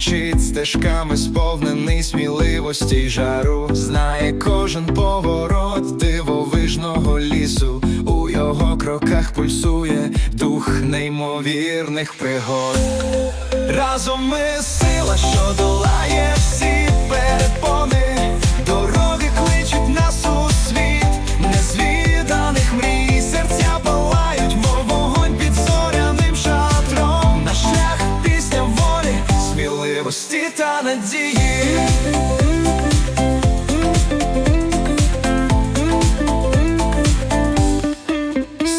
мчить стежками, сповнений сміливості й жару. Знає кожен поворот дивовижного лісу. У його кроках пульсує дух неймовірних пригод. Разом ми сила, що долає та надії.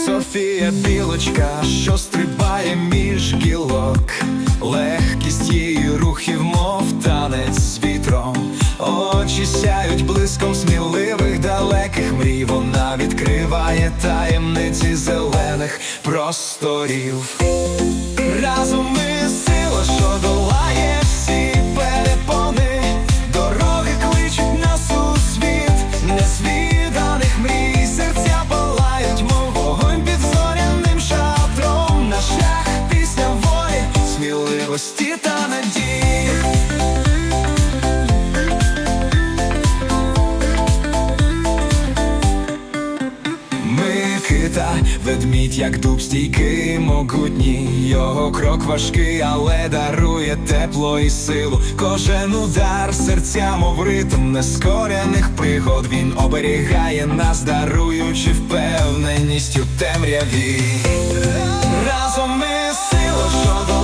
Софія білочка, що стрибає між гілок, легкість її рухів, мов танець з вітром, очі сяють блиском сміливих далеких мрій. Вона відкриває таємниці зелених просторів. Разом ми сила, що долає всі Микита, ведмідь, як дуб стійкий, могутній. Його крок важкий, але дарує тепло і силу. Кожен удар серця, мов ритм нескорених пригод. Він оберігає нас, даруючи впевненість у темряві. Разом ми сила, що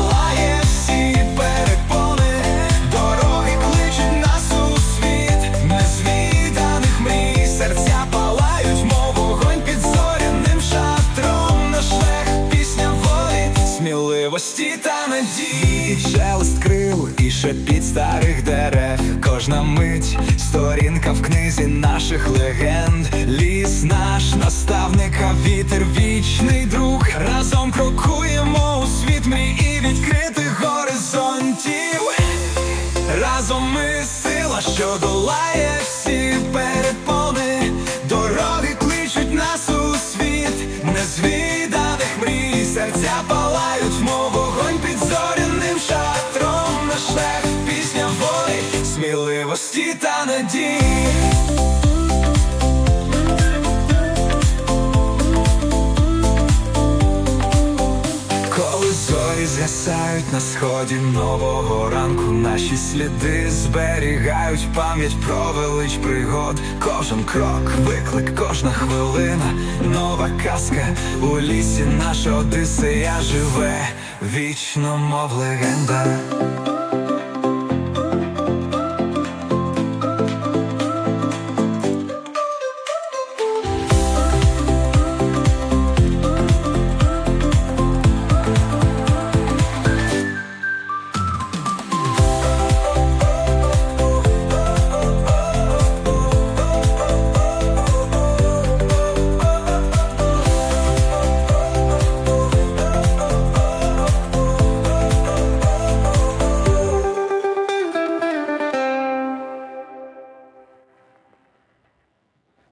сміливості та надії. Шелест крил і шепіт старих дерев. Кожна мить сторінка в книзі наших легенд. Ліс наш наставник, а вітер вічний друг. Разом крокуємо у світ мрій і відкритих горизонтів. Разом ми сила, що долає Коли зорі згасають на сході нового ранку, наші сліди зберігають пам'ять про велич пригод. Кожен крок, виклик, кожна хвилина, нова казка у лісі наша Одисея живе, вічно, мов легенда.